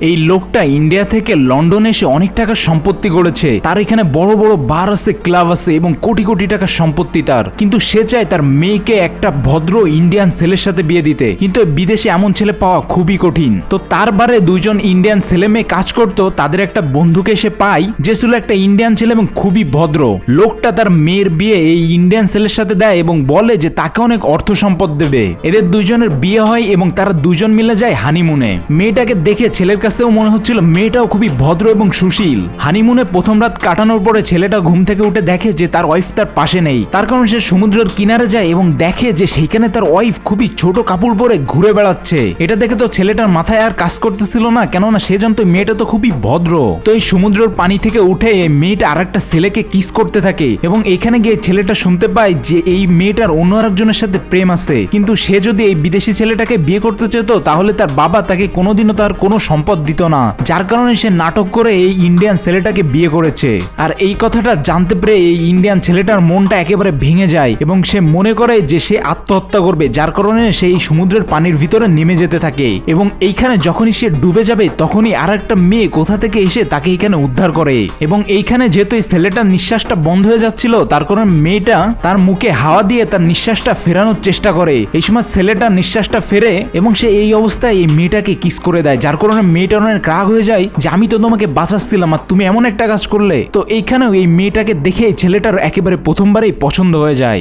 এই লোকটা ইন্ডিয়া থেকে লন্ডনে এসে অনেক টাকার সম্পত্তি গড়েছে। তার এখানে বড় বড় বার আছে, ক্লাব আছে এবং কোটি কোটি টাকার সম্পত্তি তার। কিন্তু সে চায় তার মেয়েকে একটা ভদ্র ইন্ডিয়ান ছেলের সাথে বিয়ে দিতে। কিন্তু বিদেশে এমন ছেলে পাওয়া খুবই কঠিন। তো তার বারে দুইজন ইন্ডিয়ান ছেলে মেয়ে কাজ করতো, তাদের একটা বন্ধুকে সে পায়, যে ছিল একটা ইন্ডিয়ান ছেলে এবং খুবই ভদ্র। লোকটা তার মেয়ের বিয়ে এই ইন্ডিয়ান ছেলের সাথে দেয় এবং বলে যে তাকে অনেক অর্থ সম্পদ দেবে। এদের দুইজনের বিয়ে হয় এবং তারা দুজন মিলে যায় হানিমুনে। মেয়েটাকে দেখে ছেলের কাছেও মনে হচ্ছিল মেয়েটাও খুবই ভদ্র এবং সুশীল। হানিমুনে প্রথম রাত কাটানোর পরে ছেলেটা ঘুম থেকে উঠে দেখে যে তার ওয়াইফ তার পাশে নেই। তার কারণ সে সমুদ্রের কিনারে যায় এবং দেখে যে সেইখানে তার ওয়াইফ খুবই ছোট কাপড় পরে ঘুরে বেড়াচ্ছে। এটা দেখে তো ছেলেটার মাথায় আর কাজ করতেছিল না, কেননা সে জানতো মেয়েটা তো খুবই ভদ্র। তো এই সমুদ্রের পানি থেকে উঠে মেয়েটা আরেকটা ছেলেকে কিস করতে থাকে এবং এখানে গিয়ে ছেলেটা শুনতে পায় যে এই মেয়েটার অন্য আরেকজনের সাথে প্রেম আছে। কিন্তু সে যদি এই বিদেশি ছেলেটাকে বিয়ে করতে চেত, তাহলে তার বাবা তাকে কোনোদিনও তার কোনো সম্পদ দিত না, যার কারণে সে নাটক করে এই ইন্ডিয়ান ছেলেটাকে বিয়ে করেছে। আর এই কথাটা জানতে পেরে এই ইন্ডিয়ান ছেলেটার মনটা একেবারে ভেঙে যায় এবং সে মনে করে যে সে আত্মহত্যা করবে, যার কারণে সে এই সমুদ্রের পানির ভিতরে নেমে যেতে থাকে। এবং এইখানে যখনই সে ডুবে যাবে, তখনই আর একটা মেয়ে কোথা থেকে এসে তাকে এখানে উদ্ধার করে। এবং এইখানে যেহেতু এই ছেলেটার নিঃশ্বাসটা বন্ধ হয়ে যাচ্ছিল, তার কারণে মেয়েটা তার মুখে হাওয়া দিয়ে তার নিঃশ্বাসটা ফেরানোর চেষ্টা করে। এই সময় ছেলেটা নিঃশ্বাসটা ফেরে এবং সে এই অবস্থায় এই মেয়েটাকে কিস করে দেয়, যার কারণে মেয়েটা অনেক রাগ হয়ে যায় যে আমি তো তোমাকে বাঁচাচ্ছিলাম আর তুমি এমন একটা কাজ করলে। তো এইখানেও এই মেয়েটাকে দেখে ছেলেটার একেবারে প্রথমবারেই পছন্দ হয়ে যায়।